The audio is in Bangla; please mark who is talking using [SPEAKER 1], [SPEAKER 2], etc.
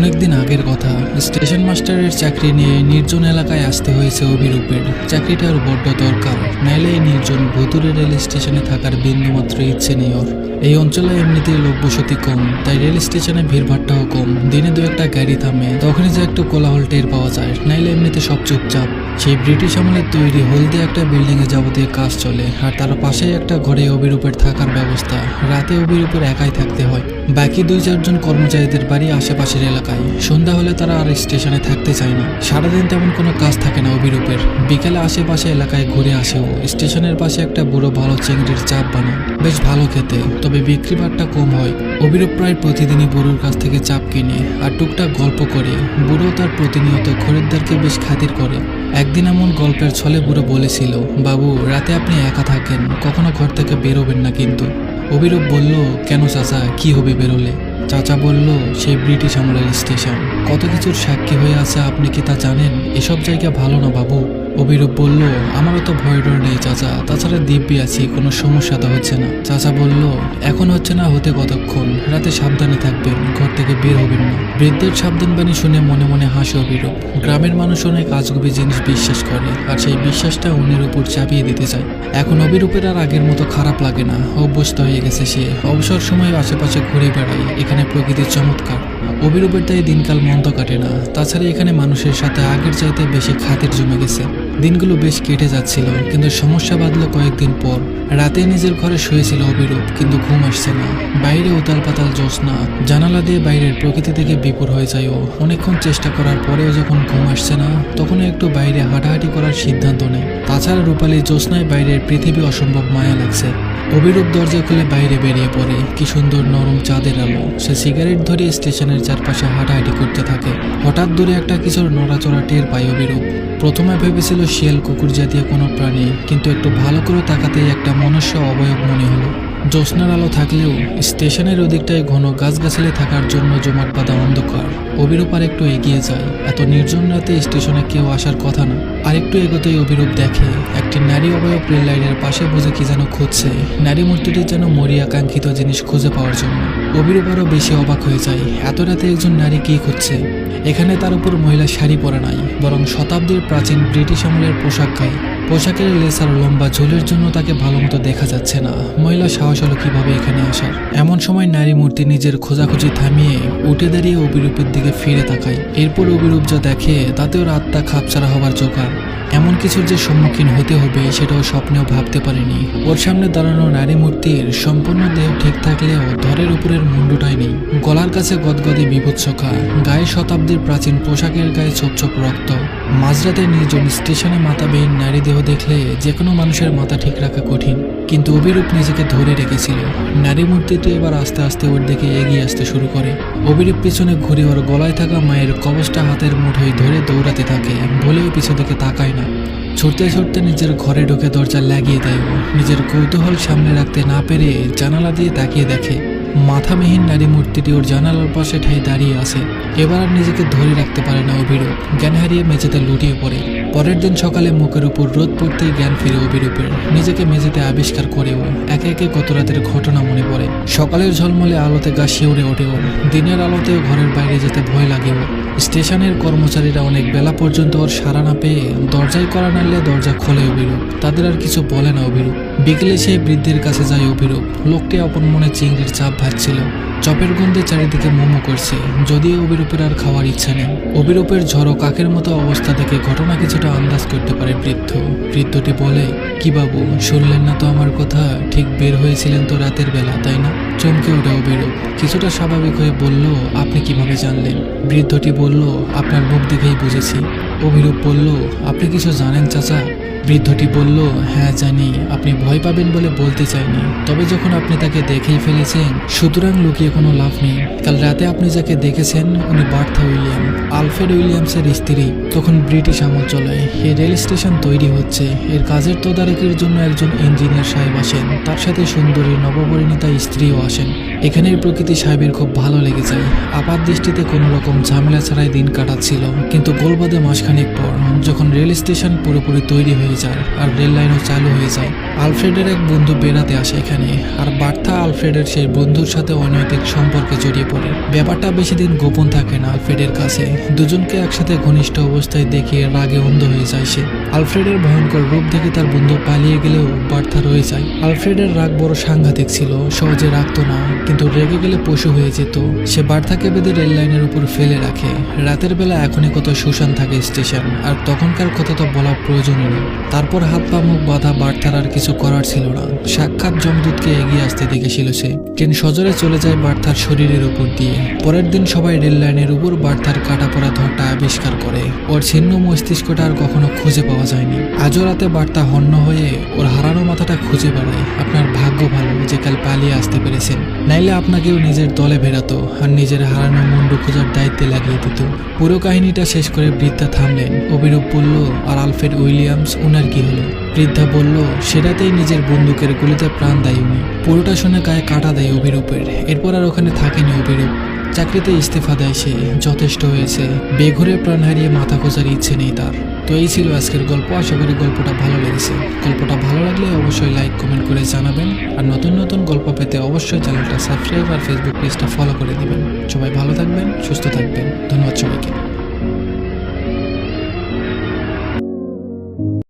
[SPEAKER 1] অনেকদিন আগের কথা, স্টেশন মাস্টারের চাকরি নিয়ে নির্জন এলাকায় আসতে হয়েছে অভিরূপের। চাকরিটার বড্ড দরকার, নাইলে এই নির্জন ভুতুরে রেল স্টেশনে থাকার বিন্দুমাত্র ইচ্ছে নেই ওর। এই অঞ্চলে এমনিতেই লোক বসতি কম, তাই রেল স্টেশনে ভিড়ভাট্টাও কম। দিনে দু একটা গাড়ি থামে, তখনই যে একটু কোলাহল টের পাওয়া যায়, নাইলে এমনিতে সব চুপচাপ। সেই ব্রিটিশ আমলের তৈরি হলদে একটা বিল্ডিং এ যাবতীয় কাজ চলে, আর তার পাশেই একটা ঘরে অভিরূপের থাকার ব্যবস্থা। রাতে অভিরূপের একাই থাকতে হয়। বাকি দুই চারজন কর্মচারীদের বাড়ি আশেপাশের এলাকায়। সন্ধ্যা হলে তারা আর স্টেশনে থাকতে চায় না। সারাদিন তেমন কোনো কাজ থাকে না অভিরূপের। বিকেলে আশেপাশে এলাকায় ঘুরে আসেও স্টেশনের পাশে একটা বুড়ো ভালো চিংড়ির চাপ বানায়। বেশ ভালো খেতে, তবে বিক্রি বাট্টা কম হয়। অভিরূপ প্রায় প্রতিদিনই বুড়োর কাছ থেকে চাপ কিনে আর টুকটাক গল্প করে। বুড়ো তার প্রতিনিয়ত খরিদ্দারকে বেশ খাতির করে। একদিন এমন গল্পের ছলে বুড়ো বলেছিল, বাবু, রাতে আপনি একা থাকেন, কখনো ঘর থেকে বেরোবেন না কিন্তু। অভিরূপ বলল, কেন চাচা, কি হবে বেরোলে? চাচা বলল সে ব্রিটিশ আমলের স্টেশন। কত কিছুর সাক্ষী হয়ে আছে আপনি কি তা জানেন? এসব জায়গা ভালো না বাবু। অভিরূপ বলল, আমারও তো ভয় ডর নেই, চাচা। তাছাড়া দিব্যি আছি, কোনো সমস্যা তো হচ্ছে না। চাচা বলল, এখন হচ্ছে না, হতে কতক্ষণ? রাতে সাবধানে থাকবেন, ঘর থেকে বের হবেন না। বৃদ্ধের সাবধান বাণী শুনে মনে মনে হাসে অভিরূপ। গ্রামের মানুষ অনেক আজগুবি জিনিস বিশ্বাস করে, আর সেই বিশ্বাসটা উনির উপর চাপিয়ে দিতে চায়। এখন অভিরূপের আর আগের মতো খারাপ লাগে না, অভ্যস্ত হয়ে গেছে সে। অবসর সময় আশেপাশে ঘুরে বেড়ায় এখানে প্রকৃতির চমৎকার। অভিরূপের তাই দিনকাল মন্দ কাটে না। তাছাড়া এখানে মানুষের সাথে আগের চাইতে বেশি খাতির জমে গেছে। দিনগুলো বেশ কেটে যাচ্ছিল, কিন্তু সমস্যা বাঁধলো কয়েকদিন পর। রাতে নিজের ঘরে শুয়েছিল অভিরূপ, কিন্তু ঘুম আসছে না। বাইরে উতাল পাতাল জ্যোৎস্না জানালা দিয়ে বাইরের প্রকৃতি থেকে বিপুর হয়ে যায় ও। অনেকক্ষণ চেষ্টা করার পরেও যখন ঘুম আসছে না তখন একটু বাইরে হাঁটাহাঁটি করার সিদ্ধান্ত নেয়। তাছাড়া রূপালী জ্যোৎস্নায় বাইরের পৃথিবী অসম্ভব মায়া লাগছে। অভিরূপ দরজা খুলে বাইরে বেরিয়ে পড়ে। কি সুন্দর নরম চাঁদের আলো। সে সিগারেট ধরে স্টেশনের চারপাশে হাঁটাহাঁটি করতে থাকে। হঠাৎ দূরে একটা কিছুর নড়াচড়া টের পায় অভিরূপ। প্রথমে ভেবেছিল শিয়াল কুকুর জাতীয় কোনো প্রাণী, কিন্তু একটু ভালো করে তাকাতেই একটা মনুষ্য অবয়ব মনে হলো। জ্যোৎস্নার আলো থাকলেও স্টেশনের ওদিকটায় ঘন গাছগাছালি থাকার জন্য জমাট বাঁধা অন্ধকার। অভিরূপ আর একটু এগিয়ে যায়। এত নির্জন রাতে স্টেশনে কেউ আসার কথা না। আর একটু এগোতেই অভিরূপ দেখে, একটি নারী অবয়ব রেল লাইনের পাশে বুঝে কি যেন খুঁজছে। নারী মূর্তিটি যেন মরিয়া কাঙ্ক্ষিত জিনিস খুঁজে পাওয়ার জন্য। অভিরূপ আরও বেশি অবাক হয়ে যায়, এত রাতে একজন নারী কি খুঁজছে? এখানে তার উপর মহিলা শাড়ি পরা নাই, বরং শতাব্দীর প্রাচীন ব্রিটিশ আমলের পোশাক গায়ে। পোশাকের লেস আর লম্বা ঝোলের জন্য তাকে ভালো মতো দেখা যাচ্ছে না। মহিলা সাহস হলো কীভাবে এখানে আসার? এমন সময় নারী মূর্তি নিজের খোঁজাখুঁজি থামিয়ে উঠে দাঁড়িয়ে অভিরূপের দিকে ফিরে তাকায়। এরপর অভিরূপ যা দেখে, তাতেও রাতটা খাপছাড়া হবার জোগাড়। এমন কিছুর যে সম্মুখীন হতে হবে সেটাও স্বপ্নেও ভাবতে পারেনি। ওর সামনে দাঁড়ানো নারী মূর্তির সম্পূর্ণ দেহ ঠিক থাকলেও ধরের উপরের মুন্ডুটাই নেই। গলার কাছে গদগদে বিভৎসখা, গায়ে শতাব্দীর প্রাচীন পোশাকের গায়ে ছোপ ছোপ রক্ত। মাঝরাতে নির্জন স্টেশনে মাথাবিহীন নারী দেহ দেখলে যে কোনো মানুষের মাথা ঠিক রাখা কঠিন। কিন্তু অভিরূপ নিজেকে ধরে রেখেছিল। নারী মূর্তিটি এবার আস্তে আস্তে ওর দিকে এগিয়ে আসতে শুরু করে। অভিরূপ পিছনে ঘুরে ওর গলায় থাকা মায়ের কবচটা হাতের মুঠোয় ধরে দৌড়াতে থাকে ভুলেও পিছু দিকে তাকায় না। ছুটতে ছুটতে নিজের ঘরে ঢুকে দরজা লাগিয়ে দেয়। নিজের কৌতূহল সামনে রাখতে না পেরে জানালা দিয়ে তাকিয়ে দেখে। মাথাবিহীন নারী মূর্তিটি ওর জানালার পাশে ঠাই দাঁড়িয়ে আছে। এবার আর নিজেকে ধরে রাখতে পারে না অভিরূপ। জ্ঞান হারিয়ে মেঝেতে লুটিয়ে পড়ে। পরের দিন সকালে মুখের উপর রোদ পড়তেই জ্ঞান ফিরে অভিরূপের। নিজেকে মেঝেতে আবিষ্কার করে ও একে একে গত রাতের ঘটনা মনে পড়ে। সকালের ঝলমলে আলোতে গা শিউরে ওঠে ওর দিনের আলোতেও ঘরের বাইরে যেতে ভয় লাগে ওর স্টেশনের কর্মচারীরা অনেক বেলা পর্যন্ত ওর সাড়া না পেয়ে দরজায় করা নাড়লে দরজা খোলে অভিরূপ। তাদের আর কিছু বলে না অভিরূপ। বিকেলে সেই বৃদ্ধের কাছে যায় অভিরূপ। লোকটি আপন মনে চিংড়ির চাপ ভাজছিল চপের গন্ধে চারিদিকে মোমো করছে। যদিও অবিরূপের আর খাওয়ার ইচ্ছা নেই। অবিরূপের ঝড়ো কাকের মতো অবস্থা দেখে ঘটনা কিছুটা আন্দাজ করতে পারে বৃদ্ধ। বৃদ্ধটি বলে, কি বাবু, শুনলেন না তো আমার কথা? ঠিক বের হয়েছিলেন তো রাতের বেলা, তাই না? চমকে ওঠে অভিরূপ কিছুটা স্বাভাবিক হয়ে বলল, আপনি কীভাবে জানলেন? বৃদ্ধটি বলল, আপনার মুখ দেখেই বুঝেছি। অভিরূপ বলল, আপনি কিছু জানেন, চাচা? বৃদ্ধটি বলল হ্যাঁ জানি। আপনি ভয় পাবেন বলে বলতে চাইনি। তবে যখন আপনি তাকে দেখেই ফেলেছেন, সুতরাং লুকিয়ে কোনো লাভ নেই। কাল রাতে আপনি যাকে দেখেছেন, উনি বার্থা উইলিয়াম, আলফ্রেড উইলিয়ামসের স্ত্রী। তখন ব্রিটিশ আমল চলে এই রেল স্টেশন তৈরি হচ্ছে। এর কাজের তদারকির জন্য একজন ইঞ্জিনিয়ার সাহেব আসেন। তার সাথে সুন্দরী নবপরিণীতা স্ত্রীও আসেন এখানের প্রকৃতি সাহেবের খুব ভালো লেগে যায়। আপাত দৃষ্টিতে কোনো রকম ঝামেলা ছাড়াই দিন কাটাচ্ছিল। কিন্তু গোলবাদে মাসখানেক পর, যখন রেল স্টেশন পুরোপুরি তৈরি হয়ে যায় আর রেল লাইনও চালু হয়ে যায়, আলফ্রেডের এক বন্ধু বেড়াতে আসে এখানে। আর বার্থা আলফ্রেডের সেই বন্ধুর সাথে অনৈতিক সম্পর্কে জড়িয়ে পড়ে। ব্যাপারটা বেশি দিন গোপন থাকে না আলফ্রেডের কাছে। দুজনকে একসাথে ঘনিষ্ঠ অবস্থায় দেখিয়ে রাগে অন্ধ হয়ে যায় সে। আলফ্রেডের ভয়ঙ্কর রূপ দেখে তার বন্ধু পালিয়ে গেলেও বার্থা রয়ে যায়। আলফ্রেডের রাগ বড় সাংঘাতিক ছিল, সহজে রাখতো না। কিন্তু রেগে গেলে পশু হয়ে যেত। সে বার্থাকে বেঁধে রেল লাইনের উপর ফেলে রাখে। রাতের বেলা এখনই কত শুশান থাকে স্টেশন, আর তখনকার কথা তো বলা প্রয়োজনই নেই। তারপর হাত পা মুখ বাঁধা বার্থার আর কিছু করার ছিল না। সাক্ষাৎ জমদূতকে এগিয়ে আসতে দেখেছিল সে। ট্রেন সজরে চলে যায় বার্থার শরীরের উপর দিয়ে। পরের দিন সবাই রেল লাইনের উপর বার্থার কাটা পড়া ধরটা আবিষ্কার করে। ওর ছিন্ন মস্তিষ্কটা আর কখনো খুঁজে পাওয়া যায়নি। আজও রাতে বার্তা হন্য হয়ে ওর হারানো মাথাটা খুঁজে বেড়ায়। আপনার ভাগ্য ভালো, যে কাল পালিয়ে আসতে পেরেছেন। নাইলে আপনাকেও নিজের দলে ভেড়াতো আর নিজের হারানো মুন্ডু খোঁজার দায়িত্বে লাগিয়ে দিত। পুরো কাহিনীটা শেষ করে বৃদ্ধা থামলেন। অবিরূপ বলল, আর আলফ্রেড উইলিয়ামস ওনার কি হলো? বৃদ্ধা বলল, সেটাতেই নিজের বন্দুকের গুলিতে প্রাণ দেয় উনি। পুরোটা শুনে গায়ে কাটা দেয় অভিরূপের। এরপর আর ওখানে থাকেনি অভিরূপ। চাকরিতে ইস্তেফা দেয় সে, যথেষ্ট হয়েছে। বেঘরে প্রাণ হারিয়ে মাথা খোঁজার ইচ্ছে নেই তার। তো এই ছিল আজকের গল্প, আশা করি গল্পটা ভালো লেগেছে। গল্পটা ভালো লাগলে অবশ্যই লাইক, কমেন্ট করে জানাবেন। আর নতুন নতুন গল্প পেতে অবশ্যই চ্যানেলটা সাবস্ক্রাইব আর ফেসবুক পেজটা ফলো করে দিবেন। সবাই ভালো থাকবেন, সুস্থ থাকবেন। ধন্যবাদ সবাইকে।